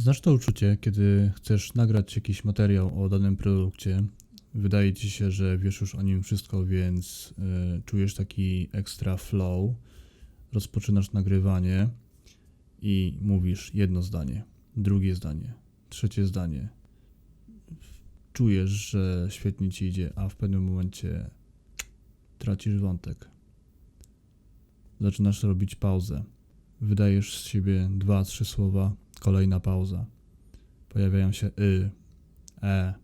Znasz to uczucie, kiedy chcesz nagrać jakiś materiał o danym produkcie, wydaje ci się, że wiesz już o nim wszystko, więc y, czujesz taki extra flow, rozpoczynasz nagrywanie i mówisz jedno zdanie, drugie zdanie, trzecie zdanie. Czujesz, że świetnie ci idzie, a w pewnym momencie tracisz wątek. Zaczynasz robić pauzę. Wydajesz z siebie dwa, trzy słowa, kolejna pauza. Pojawiają się y, e,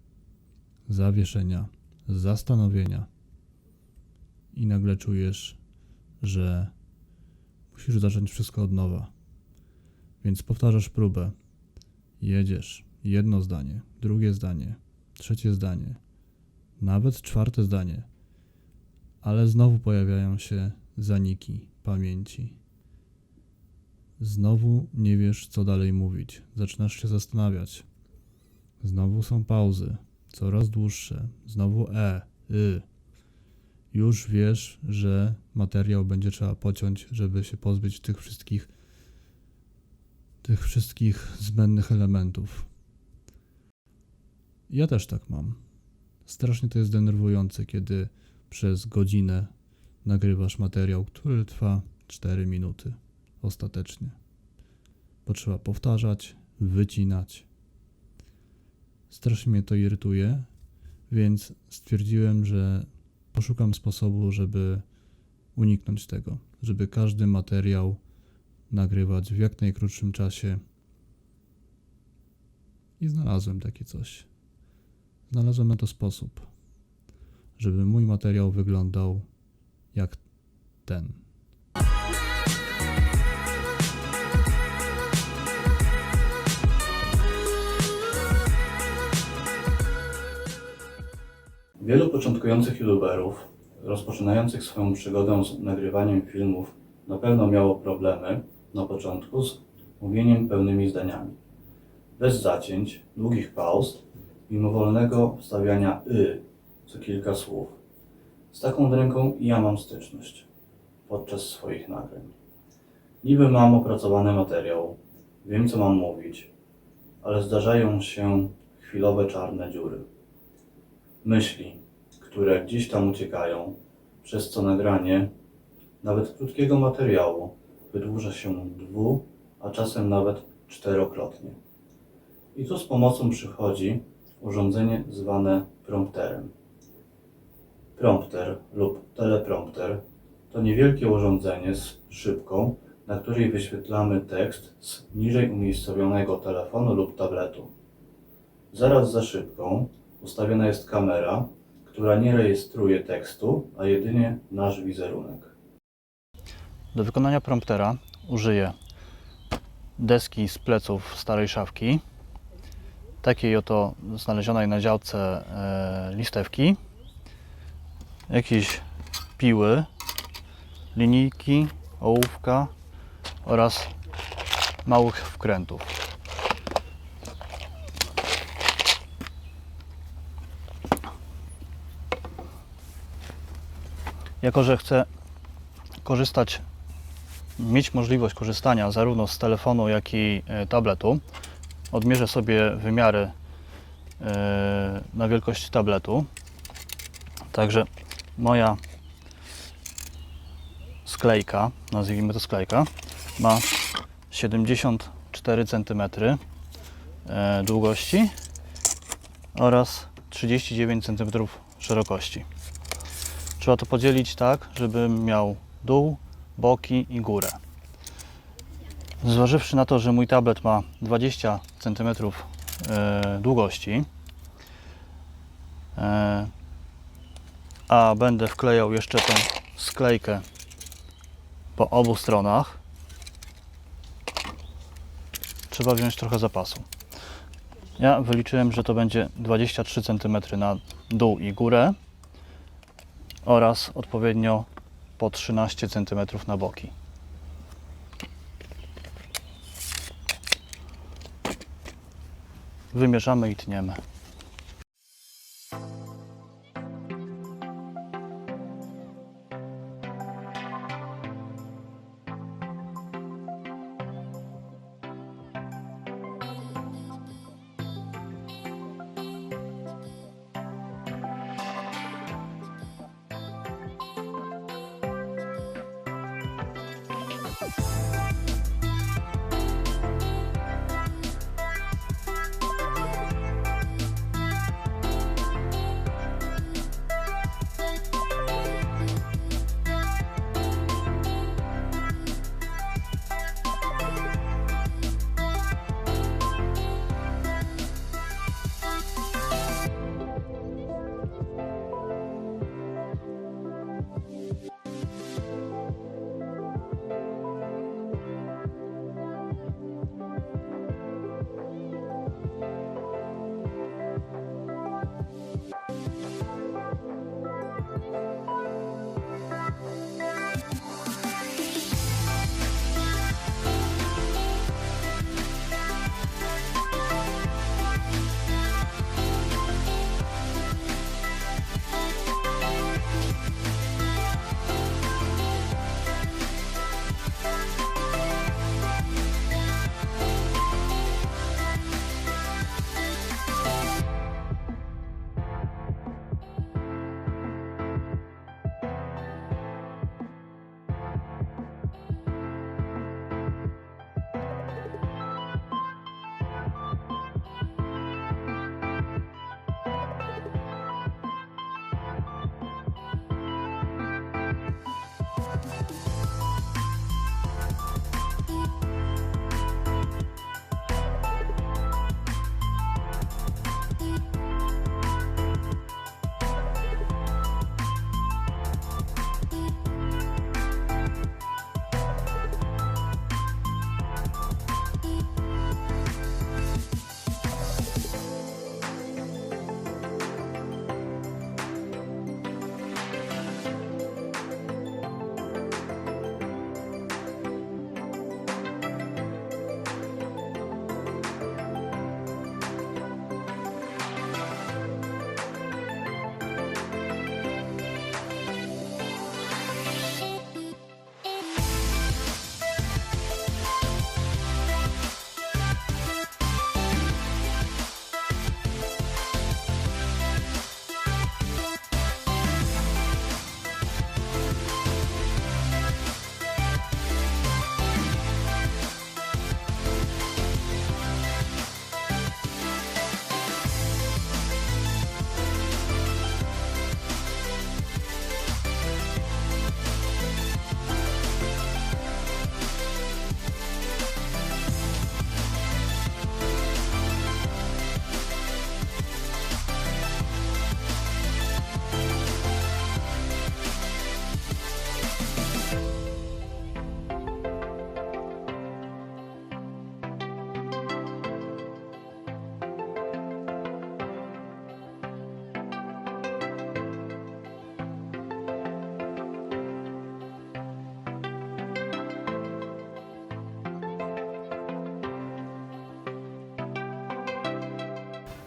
zawieszenia, zastanowienia. I nagle czujesz, że musisz zacząć wszystko od nowa. Więc powtarzasz próbę. Jedziesz. Jedno zdanie, drugie zdanie, trzecie zdanie, nawet czwarte zdanie. Ale znowu pojawiają się zaniki pamięci. Znowu nie wiesz, co dalej mówić. Zaczynasz się zastanawiać. Znowu są pauzy, coraz dłuższe. Znowu e, y. Już wiesz, że materiał będzie trzeba pociąć, żeby się pozbyć tych wszystkich tych wszystkich zbędnych elementów. Ja też tak mam. Strasznie to jest denerwujące, kiedy przez godzinę nagrywasz materiał, który trwa 4 minuty ostatecznie. Bo trzeba powtarzać, wycinać. Strasznie mnie to irytuje, więc stwierdziłem, że poszukam sposobu, żeby uniknąć tego, żeby każdy materiał nagrywać w jak najkrótszym czasie. I znalazłem takie coś. Znalazłem na to sposób, żeby mój materiał wyglądał jak ten. Wielu początkujących youtuberów, rozpoczynających swoją przygodę z nagrywaniem filmów, na pewno miało problemy na początku z mówieniem pełnymi zdaniami. Bez zacięć, długich pauz, mimowolnego wstawiania y co kilka słów. Z taką dręką i ja mam styczność podczas swoich nagrań. Niby mam opracowany materiał, wiem co mam mówić, ale zdarzają się chwilowe czarne dziury myśli, które gdzieś tam uciekają, przez co nagranie, nawet krótkiego materiału, wydłuża się dwu, a czasem nawet czterokrotnie. I tu z pomocą przychodzi urządzenie zwane prompterem. Prompter lub teleprompter to niewielkie urządzenie z szybką, na której wyświetlamy tekst z niżej umiejscowionego telefonu lub tabletu. Zaraz za szybką ustawiona jest kamera, która nie rejestruje tekstu, a jedynie nasz wizerunek. Do wykonania promptera użyję deski z pleców starej szafki, takiej oto znalezionej na działce e, listewki, jakieś piły, linijki, ołówka oraz małych wkrętów. Jako, że chcę korzystać, mieć możliwość korzystania zarówno z telefonu, jak i e, tabletu, odmierzę sobie wymiary e, na wielkość tabletu. Także moja sklejka, nazwijmy to sklejka, ma 74 cm e, długości oraz 39 cm szerokości. Trzeba to podzielić tak, żebym miał dół, boki i górę. Zważywszy na to, że mój tablet ma 20 cm e, długości, e, a będę wklejał jeszcze tą sklejkę po obu stronach, trzeba wziąć trochę zapasu. Ja wyliczyłem, że to będzie 23 cm na dół i górę oraz odpowiednio po 13 cm na boki. Wymierzamy i tniemy.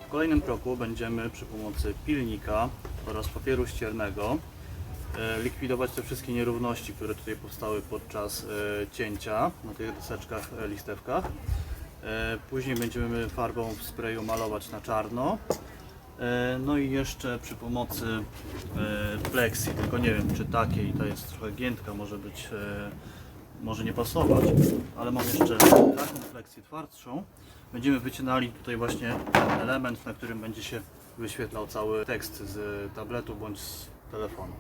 W kolejnym kroku będziemy przy pomocy pilnika oraz papieru ściernego e, likwidować te wszystkie nierówności, które tutaj powstały podczas e, cięcia na tych deseczkach, e, listewkach. Później będziemy farbą w sprayu malować na czarno. No i jeszcze przy pomocy plexi, tylko nie wiem czy takiej, ta jest trochę giętka, może być, może nie pasować, ale mam jeszcze taką plexi twardszą. Będziemy wycinali tutaj właśnie ten element, na którym będzie się wyświetlał cały tekst z tabletu bądź z telefonu.